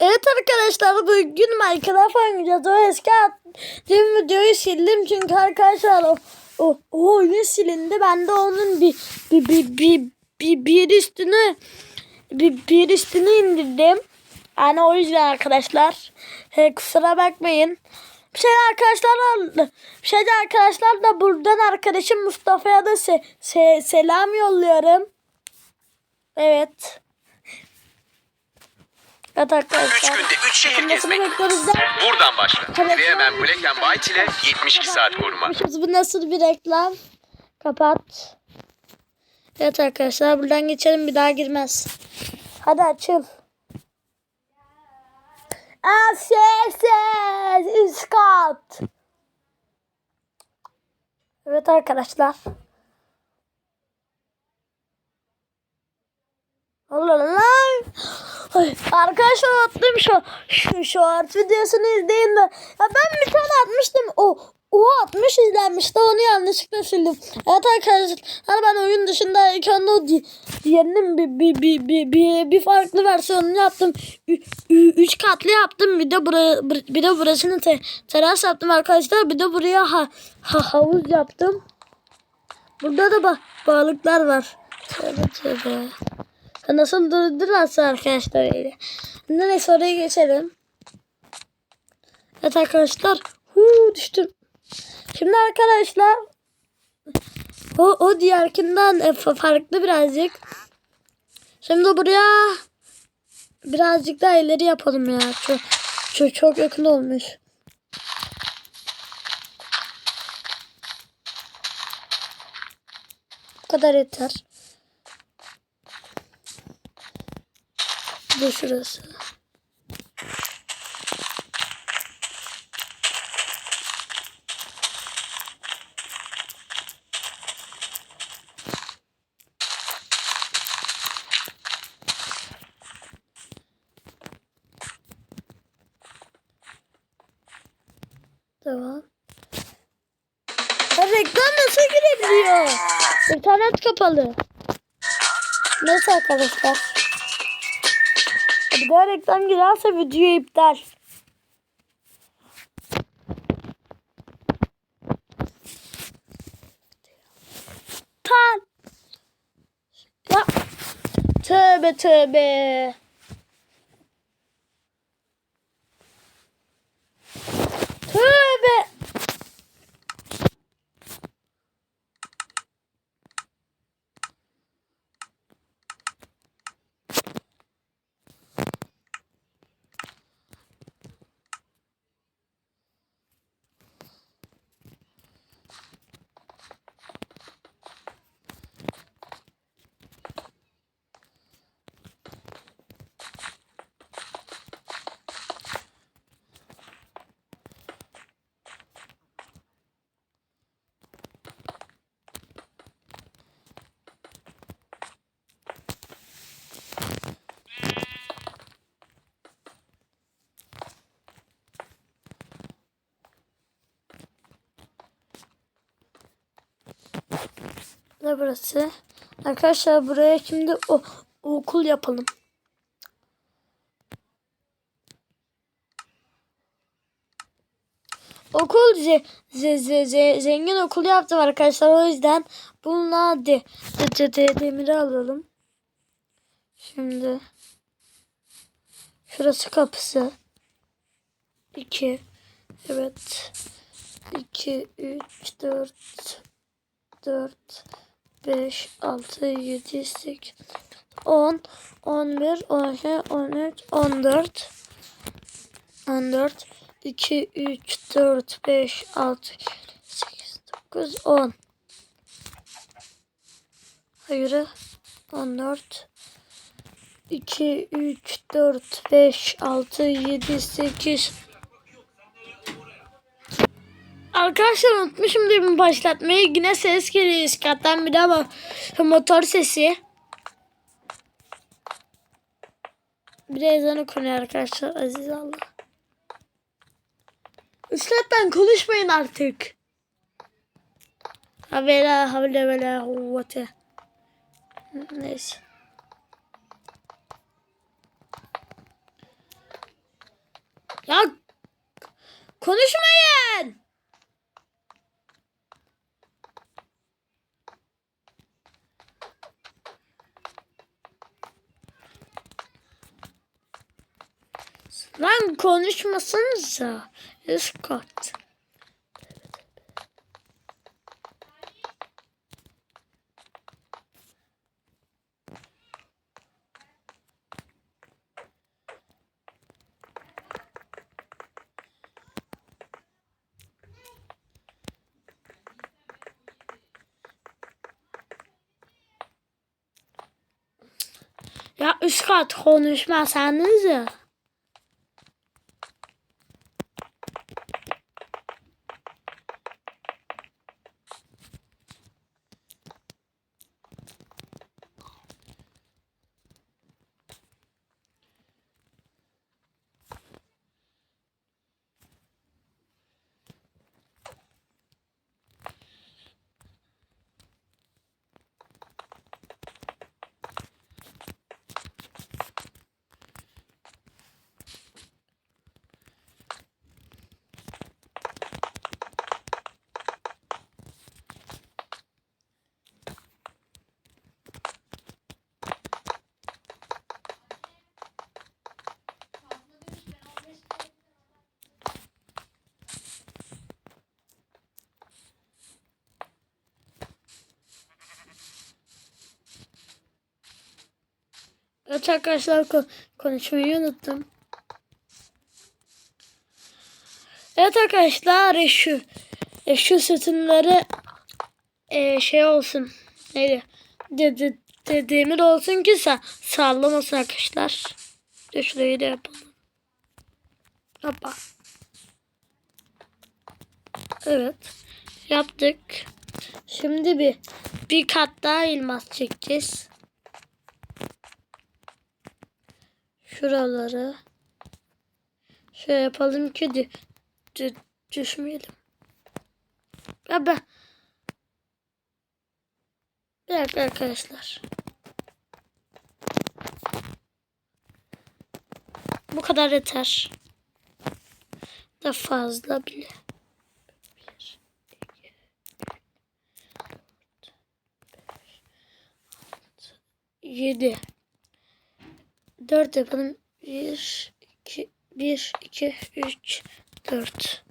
Evet arkadaşlar bugün Minecraft oynayacağız. O eski attığım videoyu sildim çünkü arkadaşlar o, o, o oyun silindi. Ben de onun bir bir bir bir, bir, bir üstünü bir, bir üstünü indirdim. Yani o yüzden arkadaşlar he, kusura bakmayın. Bir şey arkadaşlar bir şey arkadaşlar da buradan arkadaşım Mustafa'ya da se, se, selam yolluyorum. Evet. Evet arkadaşlar. 3 günde 3 şehir gezmek. bekliyoruz da? Buradan başla. Evet. Dileyemen Black and White ile 72 saat koruma. Bu nasıl bir reklam? Kapat. Evet arkadaşlar buradan geçelim bir daha girmez. Hadi açıl. Ses üst kat. Evet arkadaşlar. Allah Allah. Arkadaşlar attım şu şu short videosunu izleyin de. Ya ben bir tane atmıştım. O o 60 izlenmişti. Onu yanlışlıkla sildim. Evet arkadaşlar ben oyun dışındayken de o di- diğerinin bir, bir, bir, bir, bir, bir farklı versiyonunu yaptım. Ü- Üç katlı yaptım. Bir de bura, bir de burasını te, teras yaptım arkadaşlar. Bir de buraya ha, ha, havuz yaptım. Burada da ba balıklar var. Tövbe tövbe. Nasıl durdurursa arkadaşlar öyle. Neyse oraya geçelim. Evet arkadaşlar. Huu düştüm. Şimdi arkadaşlar o, o diğerkinden e, fa- farklı birazcık. Şimdi buraya birazcık daha ileri yapalım ya. Çok, çok, çok yakın olmuş. Bu kadar yeter. Bu şurası. Tamam. Ya reklam nasıl? İnternet kapalı. Neyse arkadaşlar. Bir daha reklam girerse video iptal. Tan. Ya. Tövbe. Tövbe. Ne burası? Arkadaşlar buraya şimdi o, okul yapalım. Okul ze, ze, ze, ze- zengin okul yaptım arkadaşlar. O yüzden bununla de, de, de, de, demiri alalım. Şimdi şurası kapısı. 2 Evet. 2 3 4 4 5 6 7 8 10 11 12 13 14 14 2 3 4 5 6 8 9 10 Hayır 14 2 3 4 5 6 7 8 Arkadaşlar unutmuşum demin başlatmayı. Yine ses geliyor üst kattan bir daha bak. Motor sesi. Bir de ezan okunuyor arkadaşlar. Aziz Allah. Üst kattan konuşmayın artık. Havela havle vela kuvvete. Neyse. Ya konuşmayın. Lan konuşmasanıza. Üst kat. Ya üst kat konuşmasanız ya. Evet arkadaşlar ko- konuşmayı unuttum. Evet arkadaşlar şu şu sütunları e, şey olsun. Neydi? Dedi, dediğimi de olsun ki sa sallamasın arkadaşlar. De şurayı da yapalım. Hoppa. Evet. Yaptık. Şimdi bir bir kat daha elmas çekeceğiz. Şuraları şey yapalım ki dü, dü, düşmeyelim. Ben bir dakika arkadaşlar. Bu kadar yeter. Da fazla bile. Yedi. Dört yapalım. Bir, iki, bir, iki, üç, dört.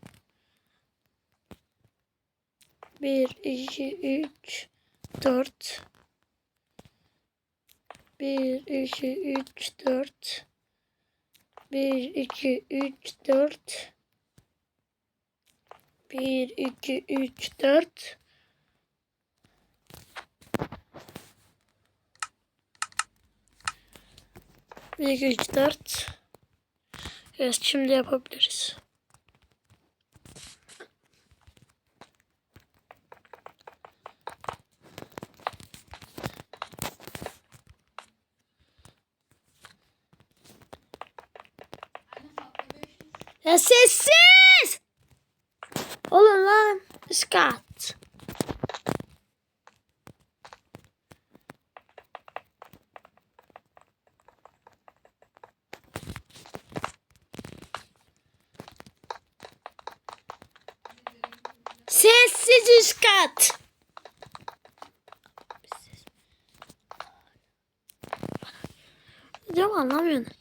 Bir, iki, üç, dört. Bir, iki, üç, dört. Bir, iki, üç, dört. Bir, iki, üç, dört. Bir, iki, üç, dört. Evet şimdi yapabiliriz. Ya sessiz! Olun lan. Skat. Sessiz üst kat. Hocam anlamıyorsunuz.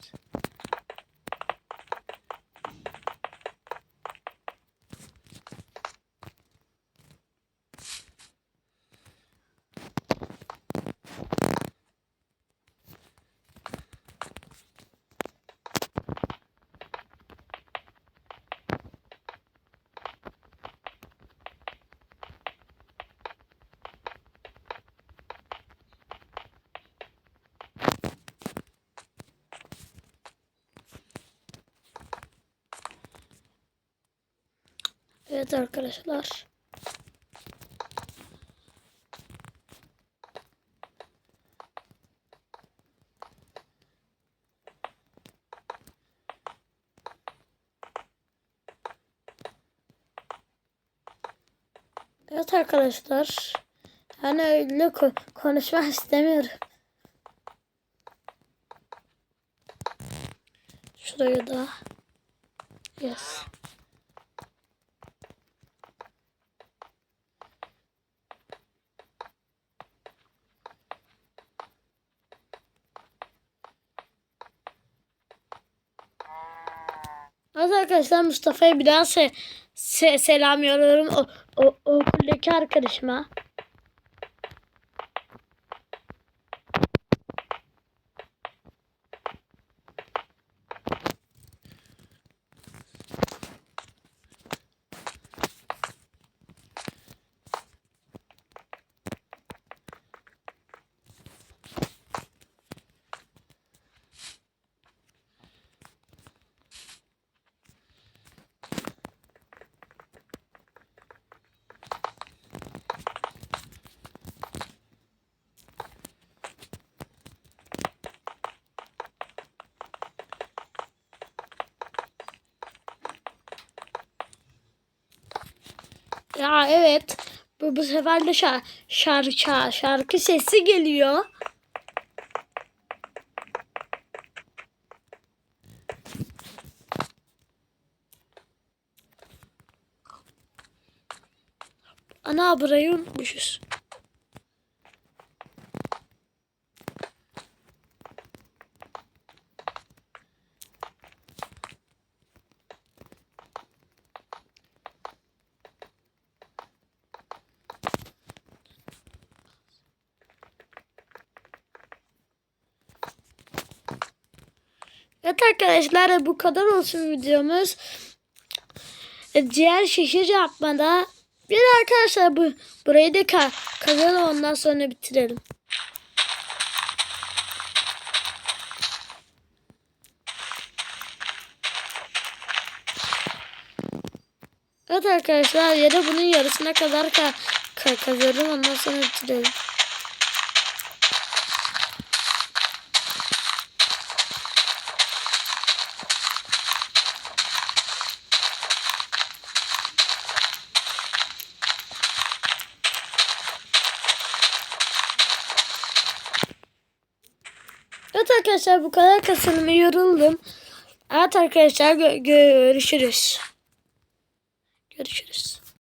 Evet arkadaşlar. Evet arkadaşlar. Hani öyle ko- konuşmak istemiyorum. Şurayı da Yes. Evet arkadaşlar Mustafa'ya bir daha se- se- selam yolluyorum o, o, okuldaki arkadaşıma. Ya evet. Bu, bu sefer de şar şarkı, şarkı sesi geliyor. Ana burayı unutmuşuz. Evet arkadaşlar bu kadar olsun videomuz. E, Diğer şişe yapmada bir arkadaşlar bu burayı da ka kazalım ondan sonra bitirelim. Evet arkadaşlar ya da bunun yarısına kadar ka ka kazalım ondan sonra bitirelim. Evet arkadaşlar bu kadar kasılımı yoruldum. Evet arkadaşlar gö-. Görüşürüz.